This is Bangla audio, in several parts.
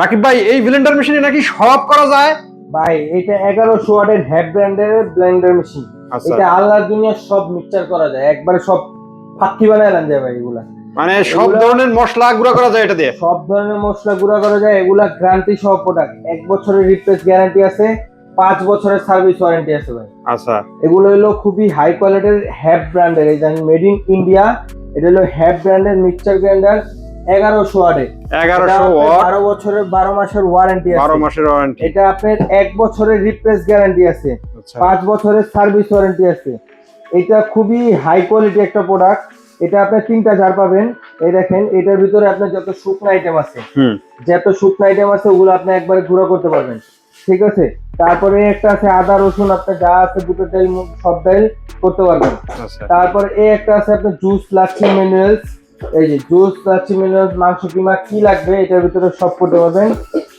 রাকিব ভাই এই ব্লেন্ডার মেশিনে নাকি সব করা যায়? ভাই এটা এগারোশো ওয়াটের হেড ব্র্যান্ডের ব্লেন্ডার মেশিন এটা আল্লাহর দুনিয়ার সব মিক্সচার করা যায়। একবারে সব ফাঁকি বানায় আনতে যায় ভাই এগুলা। মানে সব ধরনের মশলা গুঁড়া করা যায় এটা দিয়ে? সব ধরনের মশলা গুঁড়া করা যায়। এগুলা গ্যারান্টি সহ প্রোডাক্ট এক বছরের রিপ্লেস গ্যারান্টি আছে পাঁচ বছরের সার্ভিস ওয়ারেন্টি আছে ভাই। আচ্ছা। এগুলো হলো খুবই হাই কোয়ালিটির হ্যাপ ব্র্যান্ডের এই মেড ইন ইন্ডিয়া এটা হলো হ্যাপ ব্র্যান্ডের মিক্সচার গ্রাইন্ডার এগারোশো ওয়ার্ডে এগারোশো ওয়াট। বারো বছরের বারো মাসের ওয়ারেন্টি আছে। মাসের ওয়ারেন্টি এটা আপনার এক বছরের রিপ্লেস গ্যারান্টি আছে। আচ্ছা। পাঁচ বছরের সার্ভিস ওয়ারেন্টি আছে। এটা খুবই হাই কোয়ালিটি একটা প্রোডাক্ট এটা আপনার তিনটা জার পাবেন। এই দেখেন এটার ভিতরে আপনার যত শুকনো আইটেম আছে যত শুকনো আইটেম আছে ওগুলো আপনি একবারে গুঁড়ো করতে পারবেন। ঠিক আছে? তারপরে একটা আছে আদা রসুন আপনার যা আছে দুটো ডাইল সব ডাইল করতে পারবেন। আচ্ছা। তারপর এই একটা আছে আপনার জুস লাচ্ছি মিনারেলস এই যে জুস লাচ্ছি মিনারেলস মাংস কিমা কি লাগবে এটার ভিতরে সব করতে পারবেন।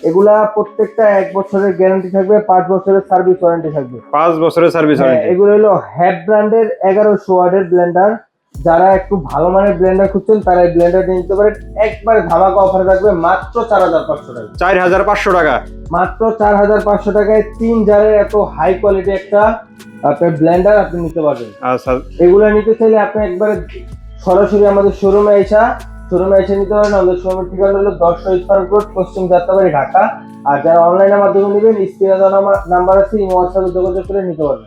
এগুলা প্রত্যেকটা এক বছরের গ্যারান্টি থাকবে পাঁচ বছরের সার্ভিস ওয়ারেন্টি থাকবে। পাঁচ বছরের সার্ভিস হ্যাঁ, ওয়ারেন্টি এগুলো হলো হেড ব্র্যান্ডের এগারোশো ওয়ার্ডের ব্লেন্ডার যারা একটু ভালো মানের ব্লেন্ডার খুঁজছেন তারা এই ব্লেন্ডারটা নিতে পারেন। একবারে ধামাকা অফার থাকবে মাত্র চার হাজার পাঁচশো টাকা। চার হাজার পাঁচশো টাকা। মাত্র চার হাজার পাঁচশো টাকায় তিন জারের এত হাই কোয়ালিটি একটা আপনার ব্লেন্ডার আপনি নিতে পারবেন। আচ্ছা। এগুলো নিতে চাইলে আপনি একবারে সরাসরি আমাদের শোরুমে এসা, শোরুমে এসে নিতে পারেন। আমাদের শোরুমের ঠিকানা হলো দশ স্কোয়ার রোড, পশ্চিম যাত্রাবাড়ি, ঢাকা। আর যারা অনলাইনের মাধ্যমে নেবেন স্ক্রিনে নাম্বার আছে হোয়াটসঅ্যাপে যোগাযোগ করে নিতে পারবেন।